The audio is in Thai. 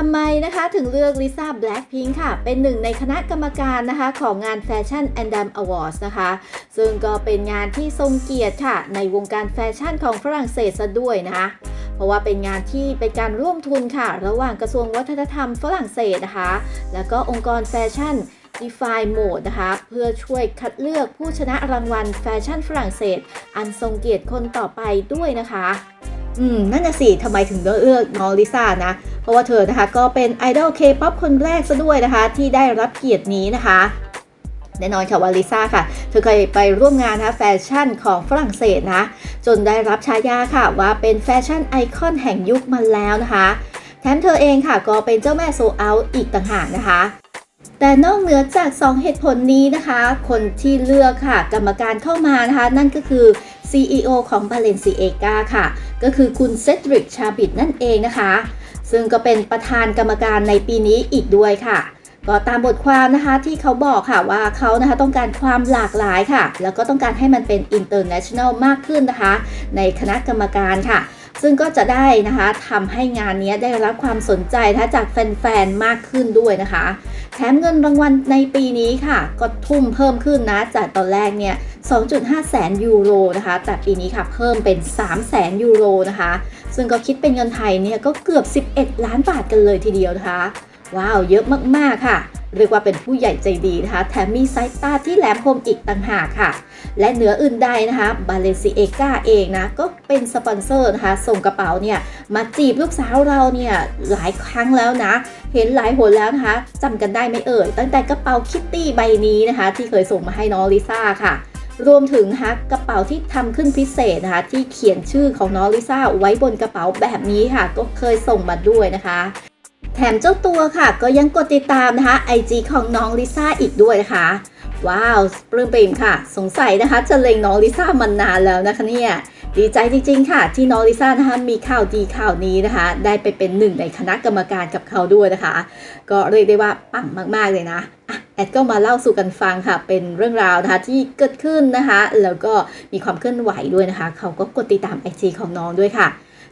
ทำไมนะคะถึงเลือกลิซ่าแบล็ k พิงค่ะ เป็นหนึ่งในคณะกรรมการนะคะของงานแฟชั่นแอนดัมอวอร์ดนะคะ ซึ่งก็เป็นงานที่ทรงเกียรติค่ะ ในวงการแฟชั่นของฝรั่งเศสซะด้วยนะคะเพราะว่าเป็นงานที่เป็นการร่วมทุนค่ะ ระหว่างกระทรวงวัฒนธรรมฝรั่งเศสนะคะ แล้วก็องค์กรแฟชั่น Define Mode นะคะ เพื่อช่วยคัดเลือกผู้ชนะรางวัลแฟชั่นฝรั่งเศส อันทรงเกียรติคนต่อไปด้วยนะคะ อืม นั่นน่ะสิทำไมถึงเลือกน้องลิซ่านะ เพราะว่าเธอนะคะก็เป็นไอดอลเคป๊อปคนแรกซะด้วยนะคะ ที่ได้รับเกียรตินี้นะคะแน่นอนค่ะว่าลิซ่าค่ะ เธอเคยไปร่วมงานนะคะแฟชั่นของฝรั่งเศสนะ จนได้รับฉายาค่ะว่าเป็นแฟชั่นไอคอนแห่งยุคมาแล้วนะคะ แถมเธอเองค่ะก็เป็นเจ้าแม่โซเอาอีกต่างหากนะคะ แต่นอกเหนือจาก 2 เหตุผลนี้นะคะ คนที่เลือกค่ะ กรรมการเข้ามานะคะ นั่นก็คือ CEO ของ Balenciaga ค่ะ ก็คือคุณเซดริกชาบิดนั่นเองนะคะ ซึ่งก็เป็นประธานกรรมการในปีนี้อีกด้วยค่ะ ก็ตามบทความนะคะที่เขาบอกค่ะว่าเขานะคะต้องการความหลากหลายค่ะ แล้วก็ต้องการให้มันเป็น international มากขึ้นนะคะ ในคณะกรรมการค่ะ ซึ่งก็จะได้นะคะทำให้งานนี้ได้รับความสนใจนะจากแฟนๆ มากขึ้นด้วยนะคะ แถมเงินรางวัลในปีนี้ค่ะ ก็ทุ่มเพิ่มขึ้นนะ จากตอนแรกเนี่ย 2.5 แสนยูโรนะคะ แต่ปีนี้ค่ะเพิ่มเป็น 3 แสนยูโรนะคะ ซึ่งก็คิดเป็นเงินไทยเนี่ยก็เกือบ 11 ล้านบาทกันเลยทีเดียวนะคะ ว้าว เยอะมากๆค่ะ เรียกว่าเป็นผู้ใหญ่ใจดีนะคะ แถมมีสายตาที่แหลมคมอีกต่างหากค่ะ และเหนืออื่นใดนะคะบาเลนซิเอกาเองนะ ก็เป็นสปอนเซอร์นะคะ ส่งกระเป๋าเนี่ย มาจีบลูกสาวเราเนี่ย หลายครั้งแล้วนะ เห็นหลายหนแล้วนะคะจำกันได้ไหมเอ่ย ตั้งแต่กระเป๋าคิตตี้ใบนี้นะคะ ที่เคยส่งมาให้น้องลิซ่าค่ะรวมถึงนะคะกระเป๋าที่ทำขึ้นพิเศษนะคะที่เขียนชื่อของน้องลิซ่าไว้บนกระเป๋าแบบนี้ค่ะ ก็เคยส่งมาด้วยนะคะ แถมเจ้าตัวค่ะก็ยังกดติดตามนะคะ IG ของน้องลิซ่าอีกด้วยนะคะ ว้าวปลื้มปริ่มค่ะ สงสัยนะคะจะเล็งน้องลิซ่ามานานแล้วนะคะเนี่ยดีใจจริงๆค่ะ ที่น้องลิซ่านะคะมีข่าวดีข่าวนี้นะคะ ได้ไปเป็นหนึ่งในคณะกรรมการกับเขาด้วยนะคะ ก็เรียกได้ว่าปังมากๆเลยนะแอดก็มาเล่าสู่กันฟังค่ะ เป็นเรื่องราวนะคะที่เกิดขึ้นนะคะ แล้วก็มีความเคลื่อนไหวด้วยนะคะ เขาก็กดติดตาม IG ของน้องด้วยค่ะ